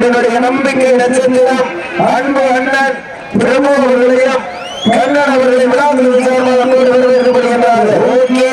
என்னுடைய நம்பிக்கை நட்சத்திரம் அன்பு அண்ணன் பிரபு அவர்களையும் கண்ணன் அவர்களை விழாக்கள் சார்பாக அன்போடு வரவேற்கப்படுகின்றார்கள். ஓகே.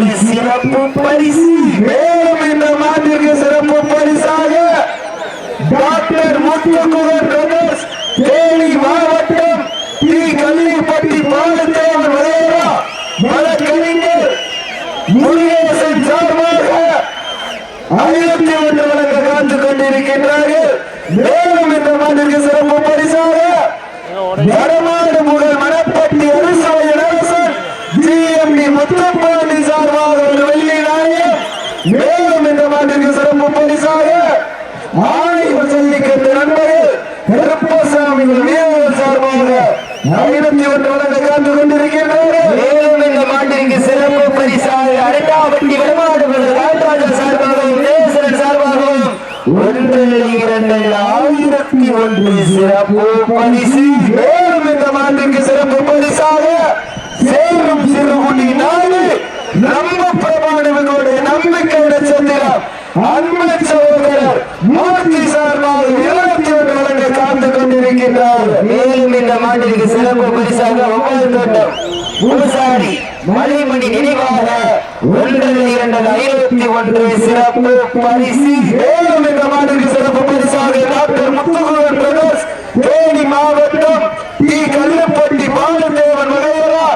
ஆயிரத்தி சிறப்பு பரிசு மேலும் இந்த மாட்டிற்கு சிறப்பு பரிசாக டாக்டர் முத்துக்குமர் பிரதர்ஸ் தேனி மாவட்டம் டி. கல்லிப்பட்டி பாலத்தேவன் வரையரா வழக்கறிஞர் முருகேசன் சார்பாக ஆயிரத்தி ஒன்று வழங்க காத்து கொண்டிருக்கின்றார்கள். மேலும் இந்த மாநில சிறப்பு பரிசாக வடமாடு முதல் மணப்பட்டி அரசு அரசன் ஜிஎம்டி முத்தப்பாண்டி சார்பாக ஒரு வெள்ளி நாணயம் மேலும் இந்த மாநில சிறப்பு பரிசாக ஆய்வு ஜல்லிக்கட்டு நண்பர்கள் கருப்பசாமி வீரர்கள் சார்பாக ஆயிரத்தி ஒன்று வழங்க காத்து கொண்டிருக்கின்றார்கள் மேலும் இந்த மாட்டிற்கு சிறப்பு பரிசாக அரட்டாவட்டி வடமாடு முதல் ராஜராஜ சார்பாகவும் தேசரன் சார்பாகவும் ஒன்று இரண்டு ஆயிரத்தி ஒன்று சிறப்பு பரிசு மேலும் இந்த மாட்டிற்கு சிறப்பு பரிசாக சேரும் சிறுகுடி நாடு நம்ம பிரமாணவர்களுடைய நம்பிக்கை நட்சத்திரம் அன்பு சகோதரர் மூர்த்தி சார்பாக இருபத்தி ஒன்று வழங்க காத்து கொண்டிருக்கின்றார் மேலும் இந்த மாட்டிற்கு சிறப்பு பரிசாக ஒவ்வொரு தோட்டம் பூசாரி மலைமணி நினைவாக ஒன்றரை இரண்டு ஐநூத்தி ஒன்று சிறப்பு பரிசு. மேலும் இந்த மாட்டிற்கு சிறப்பு பரிசாக டாக்டர் முத்துகுமரன் பிரதோஷ் தேனி மாவட்டம் டி. கல்லுப்பட்டி பாலதேவன் வகையரா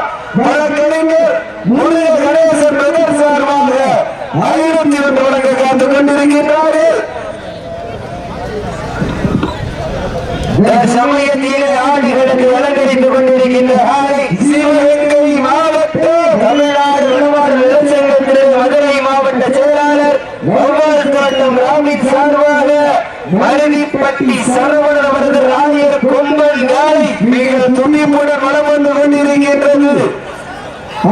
வழக்கறிஞர் முருக கணேசன் பிரதர் சார்பாக ஐநூத்தி ஒன்று வழங்க காத்து கொண்டிருக்கின்றார்கள் இந்த சமயத்திலே ஆடுகளுக்கு அலங்கரித்துக் கொண்டிருக்கின்ற சிவகங்கை மாவட்டம் தமிழ்நாடு உணவாளர் நலச்சங்கத்திலே மதுரை மாவட்ட செயலாளர் ஒவ்வொரு தோட்டம் ராமிக் சார்பாக மருவிப்பட்டி சரவணன் அவரது ராயர் கொம்பன் காலை மிக துணிப்புடன் வளம் வந்து கொண்டிருக்கின்றது.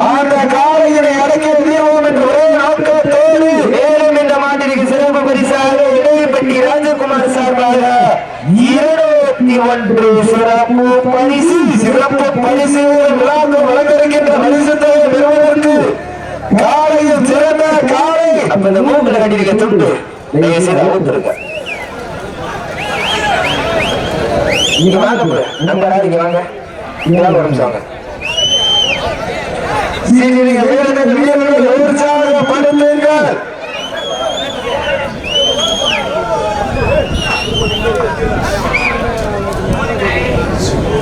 அந்த காலையினை அடக்கிய தீர்வோம் என்று ஒரே நோக்கத்தோடு மேலும் இந்த மாட்டிற்கு சிறப்பு பரிசாக இடையப்பட்டி ராஜகுமார் சார்பாக இருநூத்தி ஒன்று சிறப்பு பரிசு சிறப்பு பரிசு விழாக்கு வழங்கிருக்கின்ற பரிசு தொகை பெறுவதற்கு காலையில் சிறந்த காலை அப்ப இந்த மூக்கில் கட்டியிருக்க துண்டு நீங்க செய்து அவுத்துருங்க நீங்க வாங்க bro. நம்ம யாரு இங்க வாங்க இங்க வாங்க ஒரு நிமிஷம் வாங்க சீனியர்கள் வீரர்கள் வீரர்கள் உற்சாகப்படுத்துங்கள்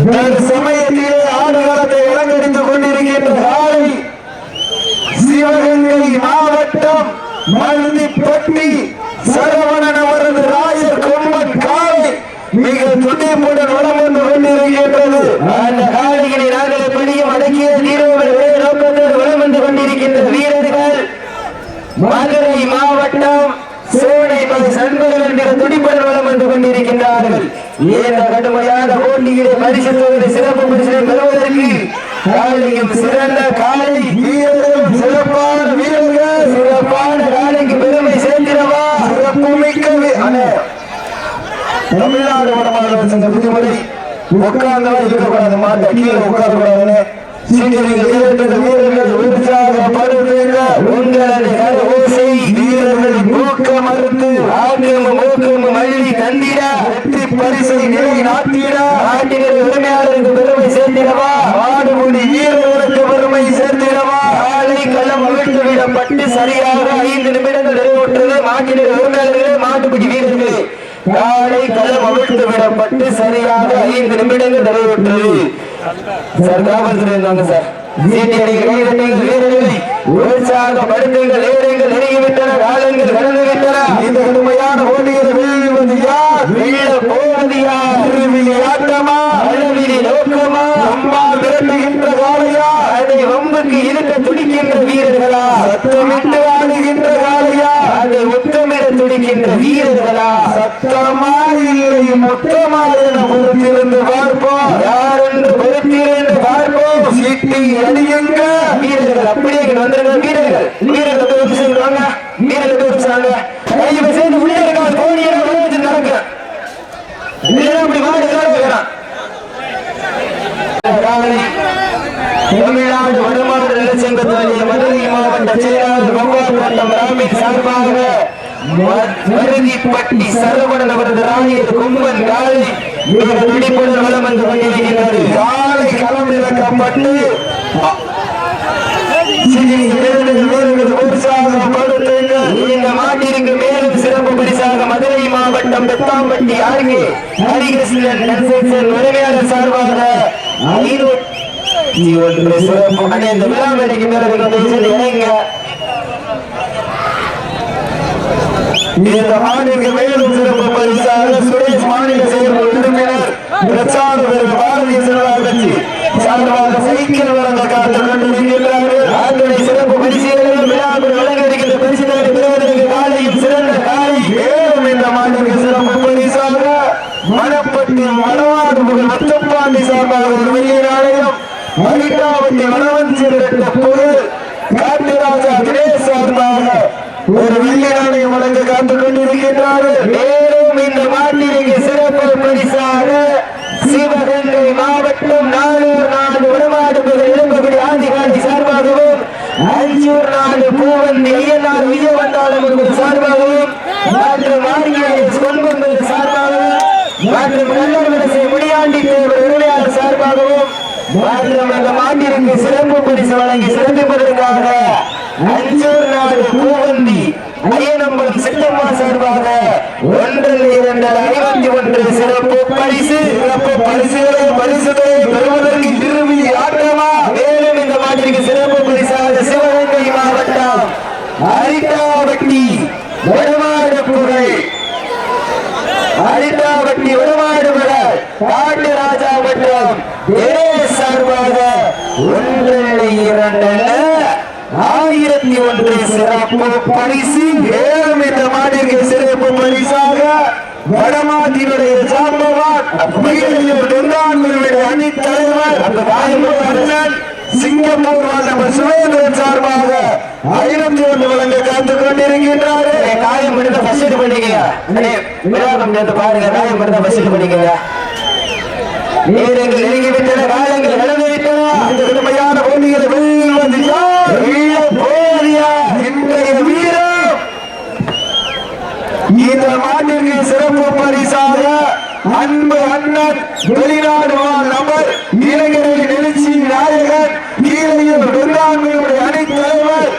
சமயத்திலே ஆடுகளத்தை அலங்கரித்துக் கொண்டிருக்கின்ற காலை சிவகங்கை மாவட்டம் மருதிப்பட்டி சரவணன் அவரது ராயர் கொம்பன் காலை மிக துடிப்புடன் வளம் வந்து கொண்டிருக்கின்றது. அந்த காலைகளை நாங்கள் எப்படியும் அடக்கிய தீரோடு நோக்கத்தோடு வளம் வந்து கொண்டிருக்கின்ற வீரர்கள். மதுரை மாவட்டம் சோனை சண்பகல் என்கிற துடிப்புடன் வளம் வந்து கொண்டிருக்கின்றார்கள். கடுமையான போட்டியிலே பரிசு சிறப்பு பரிசினை பெறுவதற்கு காலையும் சிறந்த காலை வீரர்களும் சிறப்பான வீரர்கள் சிறப்பான காலைக்கு பெருமை சேர்க்கிறவா சிறப்பு மிக்க தமிழ்நாடு வடமாநில சங்க விதிமுறை உட்கார்ந்தவா இருக்கக்கூடாது. மாட்ட கீழே உட்காரக்கூடாதுன்னு வீரர்கள் வீரர்கள் உற்சாகப்படுத்துங்க உங்களது கரகோசை வீரர்கள் பரிசை நாட்டினர் உரிமையாளருக்கு பெருமை சேர்த்திடவா? வீரர்களுக்கு பெருமை சேர்த்திடவா? காலை களம் அவிழ்த்து விடப்பட்டு சரியாக ஐந்து நிமிடங்கள் நிறைவுற்றது. மாட்டினர் உரிமையாளர்களே மாட்டுக்குடி வீரர்களே. காலை களம் அவிழ்த்து விடப்பட்டு சரியாக ஐந்து நிமிடங்கள் நிறைவுற்றது. சார் காவல்துறை இருந்தாங்க சார். வீரர்கள். உற்சாகப்படுத்துங்கள் நேரங்கள் நெருங்கிவிட்டன காலங்கள் கடந்து விட்டன இந்த கடுமையான போட்டியில் வெல்வது யார்? வெல்ல போவது யார்? திருவிழி ஆட்டமா? அளவிலி நோக்கமா? அம்மா விரட்டுகின்ற காலையா அதை வம்புக்கு இருக்க துடிக்கின்ற வீரர்களா? சத்தமிட்டு வீரர்கள் அப்படியே வீரர்கள் வீரர்கள் சேர்ந்து வாங்க வீரர்கள் போய் வச்சாங்க உள்ளே இருக்காங்க கோணியெல்லாம் வச்சு நடக்க. அப்படி மாடு இருக்கிறான் தமிழ்நாடு வடமாடு நலச்சங்கத்தினுடைய மதுரை மாவட்ட செயலாளர் கொங்காடு வட்டம் ராமின் சார்பாக மருதிப்பட்டி சரவணன் அவரது ராணியர் கும்பன் காலை மிக துடிப்புடன் வந்து கொண்டிருக்கிறது காலை களம் இறக்கப்பட்டு இந்த மாட்டிற்கு மேலும் சிறப்பு பரிசாக மதுரை மாவட்டம் பெத்தாம்பட்டி ஆர்கே ஹரிகிருஷ்ணன் கன்ஸ்ட்ரக்ஷன் உரிமையாளர் சார்பாக ஒன்று சிறப்பு. அணி இந்த விழா மேடைக்கு மேல இறங்க இந்த மாநில மேலும் சிறப்பு பரிசாக சுரேஷ் மாநில செயற்குழு உறுப்பினர் பிரச்சார பாரதிய ஜனதா கட்சி சார்பாக சைக்கிள் வழங்க காத்துக் கொண்டிருக்கிறார்கள். ஆண்டனை சிறப்பு பரிசீலனை விழாவில் வழங்க பரிசீலனை பெறுவதற்கு காலையில் சிறந்த காலை. ஏழும் இந்த மாநில சிறப்பு பரிசாக மணப்பட்டி மணவாடு புகழ் முத்தப்பாண்டி சார்பாக ஒரு வெள்ளி நாணயம் மணிக்காவட்டி வனவஞ்சிரட்ட பொருள் காட்டுராஜா தினேஷ் சார்பாக ஒரு வெள்ளி நாணயம் வழங்க காத்துக் கொண்டிருக்கின்றார்கள். மேலும் இந்த மாநில சிறப்பு பரிசாக சிவகங்கை மாவட்டம் நானூர் நாடு வடமாடு இளம்பகுடி ஆதிகாந்தி சார் அஞ்சூர் நாடு பூவந்தி ஐயனார் விஜயவந்தாளம் என்பது சார்பாகவும் மற்றும் ஆர்கிஎஸ் கொன்பது சார்பாகவும் மற்றும் கல்லர் முடியாண்டி தேவர் உரிமையாளர் சார்பாகவும் மற்றும் அந்த மாட்டிற்கு சிறப்பு பரிசு வழங்கி சிறப்பிப்பதற்காக அஞ்சூர் நாடு பூவந்தி ஐயனம்பலம் சித்தம்மா சார்பாக ஒன்றில் இரண்டு ஐம்பத்தி ஒன்று சிறப்பு பரிசு சிறப்பு பரிசுகளை பரிசுகளை பெறுவதற்கு திரும்பி ஆட்டமா மேலும் இந்த மாட்டிற்கு சிறப்பு பரிசாக சிவகங்கை மாவட்டம் அரிட்டாவட்டி வடமாடு புகழ் அரிட்டாவட்டி வடமாடு புகழ் காட்டு ராஜா மற்றும் ஏ சார்பாக ஒன்று இரண்டு ஆயிரத்தி ஒன்று சிறப்பு பரிசு. ஏழும் இந்த மாட்டிற்கு சிறப்பு பரிசாக வடமாட்டினுடைய சாம்பவான் அணித் தலைவர் அந்த ராயமூர் அண்ணன் சிங்கப்பூர் மாநகர் சுவேந்திரன் சார்பாக ஆயிரத்தி ஒன்று வழங்க காத்துக் கொண்டிருக்கின்றாரு. காயம் எடுத்த ஃபர்ஸ்ட் பண்ணிக்கங்க. அண்ணே விழாக்கம் பாருங்க காயம் எடுத்த ஃபர்ஸ்ட் பண்ணிக்கங்க. நேரங்கள் நெருங்கி விட்டன காலங்கள் நடந்து விட்டன இந்த கடுமையான போட்டிகளை வெல்வது யார் வெல்ல போவது யார் இன்றைய வீரம் இந்த மாட்டிற்கு சிறப்பு பரிசாக அன்பு அண்ணன் வெளிநாடு வாழ் நபர் இளைஞரின் எழுச்சி நாயகன் கீழையில் துர்கான்மையுடைய அணித் தலைவர்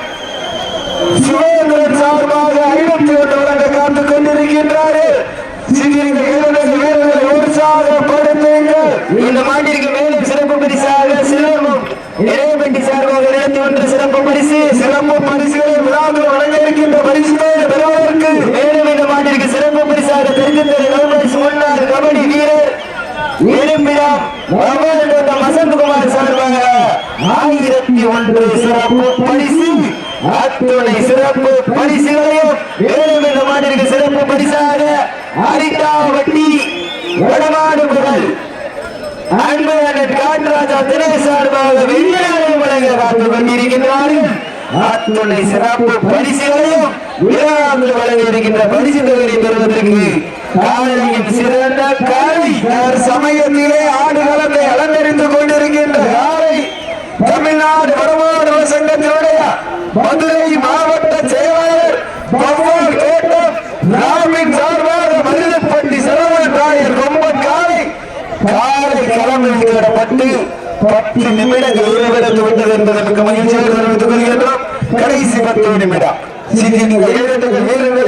சுவேந்திரன் சார்பாக ஐநூத்தி ஒன்று வழங்க காத்துக் கொண்டிருக்கின்றாரு சிறிய வீரர்கள் வீரர்களை உற்சாகப்படுத்துங்கள் இந்த மாட்டிற்கு மேலும் சிறப்பு பரிசாக சிலம்பம் இறைவண்டி சார்பாக இருபத்தி ஒன்று சிறப்பு பரிசு சிறப்பு பரிசுகளை விழாவில் வழங்க இருக்கின்ற பரிசுகளை பெறுவதற்கு மேலும் இந்த மாட்டிற்கு சிறப்பு பரிசாக தெற்கு தெரு நல்பரிசு முன்னாள் கபடி வீரர் இருப்பிடம் ரமேஷ் வசந்தகுமார் சார்பாக ஆயிரத்தி ஒன்று சிறப்பு பரிசு அத்துணை சிறப்பு பரிசுகளையும் மேலும் இந்த மாட்டிற்கு சிறப்பு பரிசாக அரிட்டாவட்டி வடமாடு புகழ் அன்பு அண்ணன் காட்ராஜா தினேஷ் சார்பாக வெள்ளியாரை வழங்க காத்துக் கொண்டிருக்கின்றார்கள். ஆத்மனை சிறப்பு பரிசுகளையும் விழாவில் வழங்க இருக்கின்ற பரிசு தொகையை பெறுவதற்கு காலையின் சிறந்த காலை சமயத்திலே ஆடுகளத்தை நிமிடங்கள் நிறைவேறத்து விட்டது என்பதற்கு மகிழ்ச்சியாக தெரிவித்துக் கொள்கின்றோம் கடைசி பத்து நிமிடம் வீரர்கள்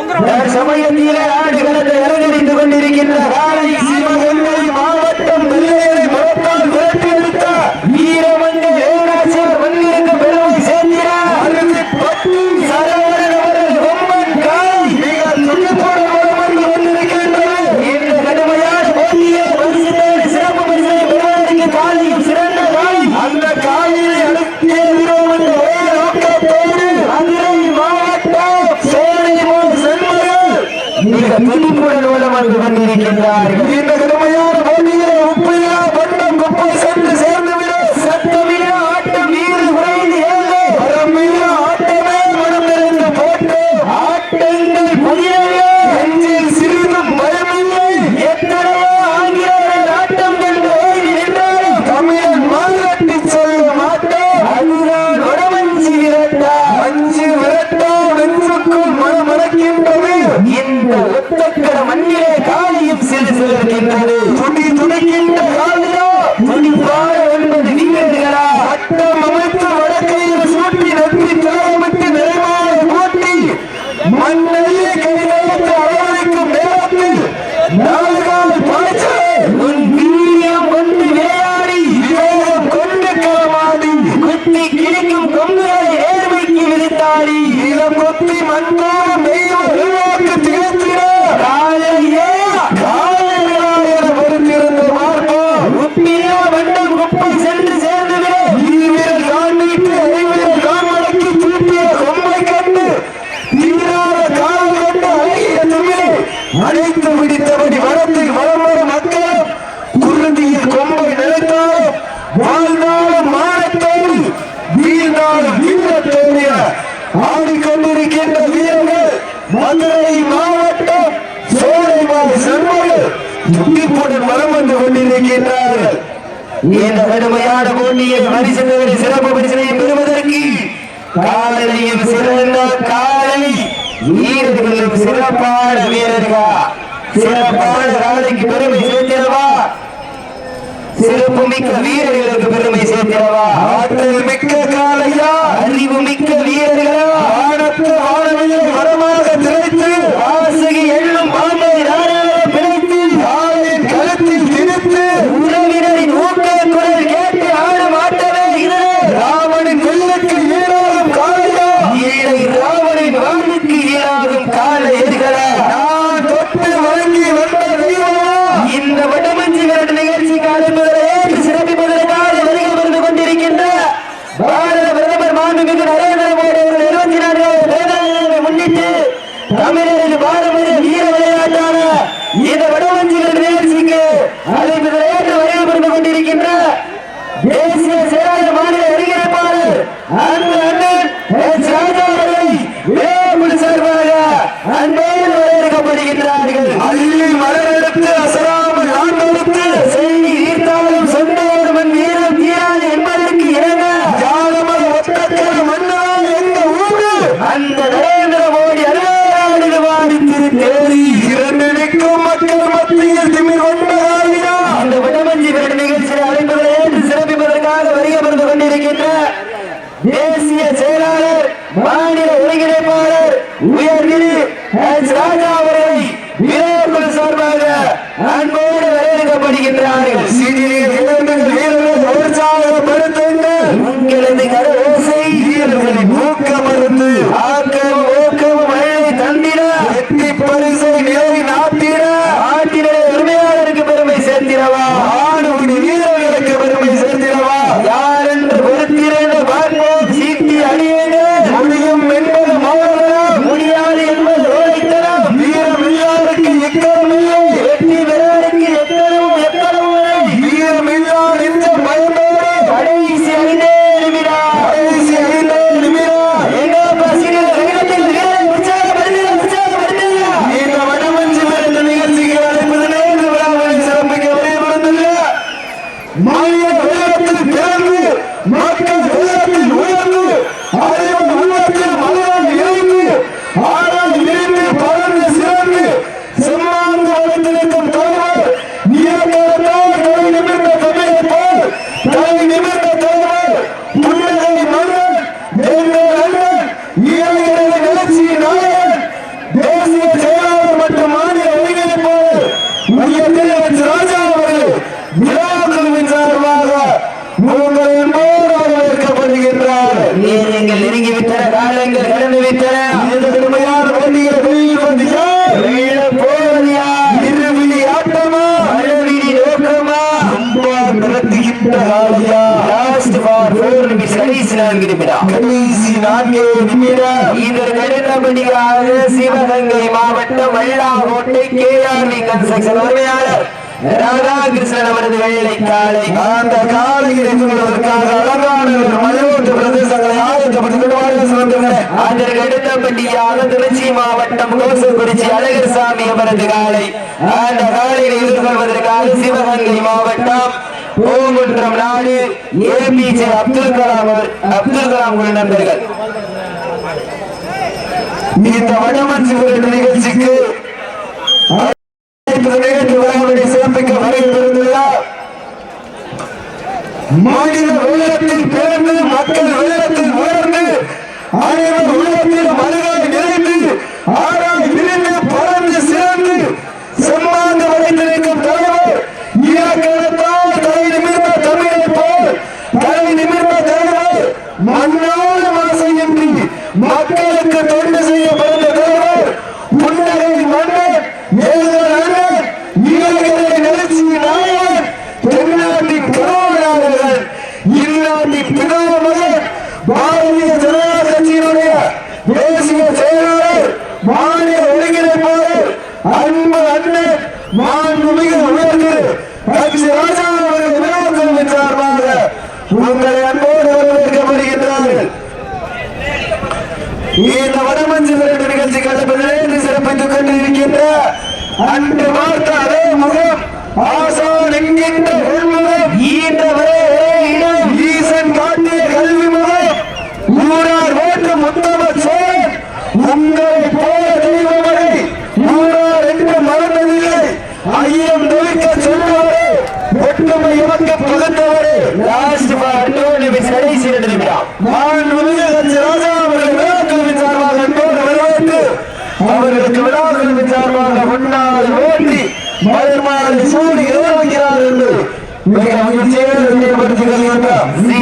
தொங்குற சமயத்திலே ஆடுகளத்தை அலங்கரித்துக் கொண்டிருக்கின்றார் இந்த கடுமையான போட்டியை பரிசு சிறப்பு பரிசனை பெறுவதற்கு காலையில் சிறந்த காலை வீரர்களுக்கு சிறப்பான வீரர்களா சிறப்பான காலைக்கு பெருமை சேர்த்திடவா? சிறப்பு மிக்க வீரர்களுக்கு பெருமை சேர்த்திடவா? ஆற்றல் மிக்க காலையா அறிவு மிக்க வீரர்கள்? মায়ের கடைசி நான்கு நிமிடம். கடைசி நான்கே நிமிடம். இதற்கு அடுத்தபடியாக சிவகங்கை மாவட்டம் வெள்ளாங்கோட்டை கேஆர்வி கன்ஸ்ட்ரக்ஷன் உரிமையாளர் ராதாகிருஷ்ணன் அவரது வெள்ளை காலை. அந்த காலையில் அழகான மலையோட்டு பிரதேசங்களை ஆயத்தப்படுத்தி கொண்டு சொல்லுகிறேன் அதற்கு அடுத்தபடியாக திருச்சி மாவட்டம் கோசக்குறிச்சி அழகர்சாமி அவரது காலை. அந்த காலையை எதிர்கொள்வதற்காக சிவகங்கை மாவட்டம் பூங்குன்றம் நாடு ஏபிஜே அப்துல் கலாம் அவர் அப்துல் கலாம் குழு நண்பர்கள். இந்த நிகழ்ச்சிக்கு அனைத்து நிகழ்ச்சி மாநில வெள்ளத்தில் பிறந்து மக்கள் உயரத்தில் உயர்ந்து அனைவர் உள்ளத்தில் மருகாய் நிறைந்து ஆறாய் விரிந்து பறந்து சிறந்து செம்மாந்து வரைந்திருக்கும் தலைவர் இயக்கத்தால் தலை நிமிர்ந்த தமிழை போல் தலை நிமிர்ந்த தலைவர் மண்ணோடு மாசையின்றி மக்களுக்கு தொண்டு செய்ய பிறந்த தலைவர் அன்று பார்த்த அதே முகம். ஆசான் என்கின்ற உள்முகம் ஈன்றவரே ஒரே இடம் ஈசன் காட்டிய கல்வி முகம் ஊரார் ஓட்டு முத்தம சோழன் உங்களை போல தெய்வமனை ஊரார் என்று மறந்ததில்லை ஐயம் துளிக்க சொல்பவரே ஒற்றுமை எமக்கு பகுத்தவரே லாஸ்ட் ஃபார் டூ நிமிஷம் கடைசி இரண்டு நிமிடம் மாண்புமிகு கட்சி ராஜா அவர்கள் விழாக்களின் சார்பாக அன்போடு வரவேற்று அவர்களுக்கு விழாக்களின் சார்பாக முன்னாள் ஓட்டி மலர்மாலை சூடி கௌரவிக்கிறார் என்று மிக மகிழ்ச்சியோடு தெரியப்படுத்திக் கொள்கின்றோம் சீனியர்கள் வீரர்கள் வீரர்கள் உற்சாகப்படுத்துங்கள் நேரங்கள் நெருங்கிவிட்டன காலங்கள் கடந்து விட்டன பரிசு தொகையை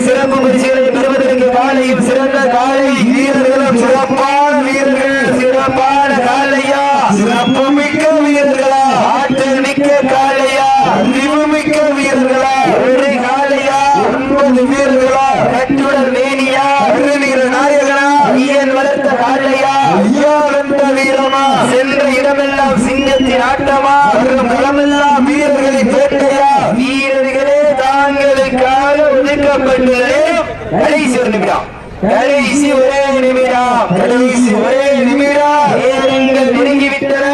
சிறப்பு பரிசீலனை பெறுவதற்கு காலையும் சிறந்த காலை வீரர்களும் சிறப்பான வீரர்கள் சிறப்பான காலையா சிறப்பு மிக்க வீரர்களா ஆற்றல் மிக்க காலையா அறிவு மிக்க வீரர்களா ஒரு காலையா ஒன்பது வீரர்களா கட்டுடல் மேனியா அருநீர நாயகனா ஐயன் வளர்த்த காலையா ஐயா வென்ற வீரமா சென்ற இடமெல்லாம் சிங்கத்தின் ஆட்டமா வரும் களமெல்லாம் வீரர்களை வேட்டையா வீரர்களே தாங்களுக்காக ஒதுக்கப்பட்டுள்ளே கடைசி ஒரு நிமிடம். கடைசி ஒரே நிமிடம். கடைசி ஒரே நிமிடம். நேரங்கள் நெருங்கிவிட்டன.